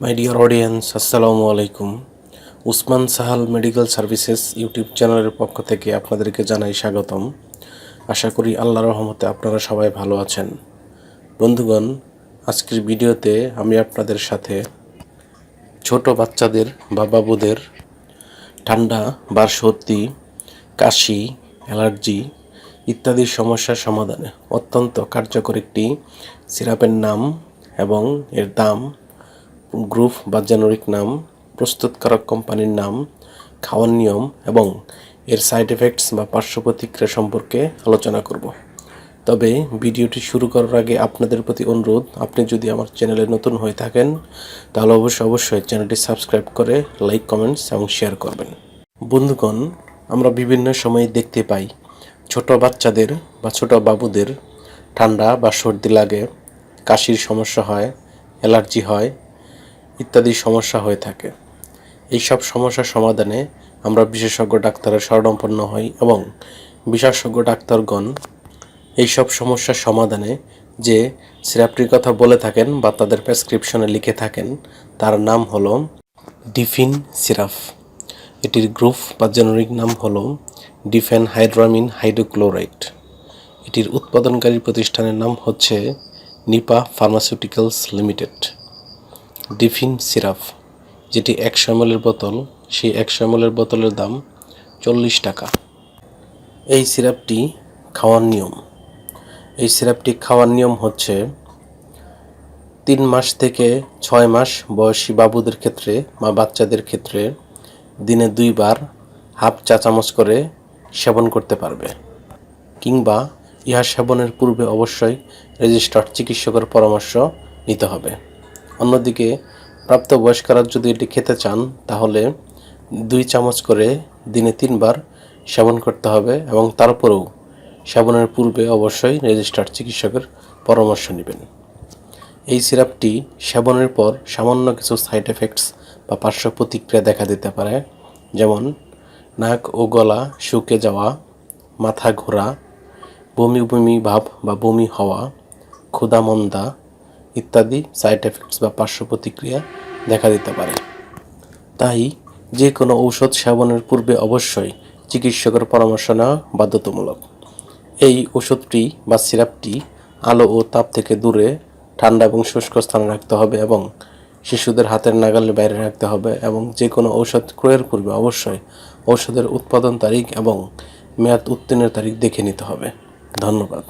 My dear audience আসসালামু আলাইকুম Usman Sahal medical services YouTube চ্যানেলের পক্ষ থেকে আপনাদেরকে জানাই স্বাগতম। আশা করি আল্লাহ রহমতে আপনারা সবাই ভালো আছেন। বন্ধুগণ, আজকের ভিডিওতে আমি আপনাদের সাথে ছোট বাচ্চাদের বা বাবুদের ঠান্ডা বা সর্দি কাশি, অ্যালার্জি ইত্যাদি সমস্যার সমাধানে অত্যন্ত কার্যকর একটি সিরাপের নাম এবং এর দাম গ্রুপ বা জেনারিক নাম, প্রস্তুতকারক কোম্পানির নাম, খাওয়ার নিয়ম এবং এর সাইড এফেক্টস বা পার্শ্ব প্রতিক্রিয়া সম্পর্কে আলোচনা করব। তবে ভিডিওটি শুরু করার আগে আপনাদের প্রতি অনুরোধ, আপনি যদি আমার চ্যানেলে নতুন হয়ে থাকেন, তাহলে অবশ্যই অবশ্যই চ্যানেলটি সাবস্ক্রাইব করে লাইক, কমেন্টস এবং শেয়ার করবেন। বন্ধুগণ, আমরা বিভিন্ন সময়ে দেখতে পাই, ছোট বাচ্চাদের বা ছোট বাবুদের ঠান্ডা বা সর্দি লাগে, কাশির সমস্যা হয়, অ্যালার্জি হয় ইত্যাদি সমস্যা হয়ে থাকে। এই সব সমস্যার সমাধানে আমরা বিশেষজ্ঞ ডাক্তারের শরণাপন্ন হই এবং বিশেষজ্ঞ ডাক্তারগণ এই সব সমস্যার সমাধানে যে সিরাপটির কথা বলে থাকেন বা তাদের প্রেসক্রিপশনে লিখে থাকেন, তার নাম হলো ডিফিন সিরাপ। এটির গ্রুপ বা জেনারিক নাম হলো ডিফেন হাইড্রামিন হাইড্রোক্লোরাইড। এটির উৎপাদনকারী প্রতিষ্ঠানের নাম হচ্ছে Nipa pharmaceuticals limited. Difin syrup যেটি একশো এমএলের বোতল, সেই একশো এমএলের বোতলের দাম চল্লিশ টাকা। এই সিরাপটি খাওয়ার নিয়ম। এই সিরাপটি খাওয়ার নিয়ম হচ্ছে, তিন মাস থেকে ছয় মাস বয়সী বাবুদের ক্ষেত্রে বা বাচ্চাদের ক্ষেত্রে দিনে দুইবার হাফ চা চামচ করে সেবন করতে পারবে, কিংবা ইহা সেবনের পূর্বে অবশ্যই রেজিস্টার্ড চিকিৎসকের পরামর্শ নিতে হবে। অন্যদিকে প্রাপ্তবয়স্করা যদি এটি খেতে চান, তাহলে দুই চামচ করে দিনে তিনবার সেবন করতে হবে এবং তারপরেও সেবনের পূর্বে অবশ্যই রেজিস্টার্ড চিকিৎসকের পরামর্শ নেবেন। এই সিরাপটি সেবনের পর সামান্য কিছু সাইড এফেক্টস বা পার্শ্ব প্রতিক্রিয়া দেখা দিতে পারে, যেমন নাক ও গলা শুকে যাওয়া, মাথা ঘোরা, বমি বমি ভাব বা বমি হওয়া, ক্ষুধামন্দা ইত্যাদি সাইড এফেক্টস বা পার্শ্ব প্রতিক্রিয়া দেখা দিতে পারে। তাই যে কোনো ঔষধ সেবনের পূর্বে অবশ্যই চিকিৎসকের পরামর্শ নেওয়া বাধ্যতামূলক। এই ওষুধটি বা সিরাপটি আলো ও তাপ থেকে দূরে, ঠান্ডা এবং শুষ্ক স্থানে রাখতে হবে এবং শিশুদের হাতের নাগালের বাইরে রাখতে হবে এবং যে কোনো ঔষধ ক্রয়ের পূর্বে অবশ্যই ঔষধের উৎপাদন তারিখ এবং মেয়াদ উত্তীর্ণের তারিখ দেখে নিতে হবে। ধন্যবাদ।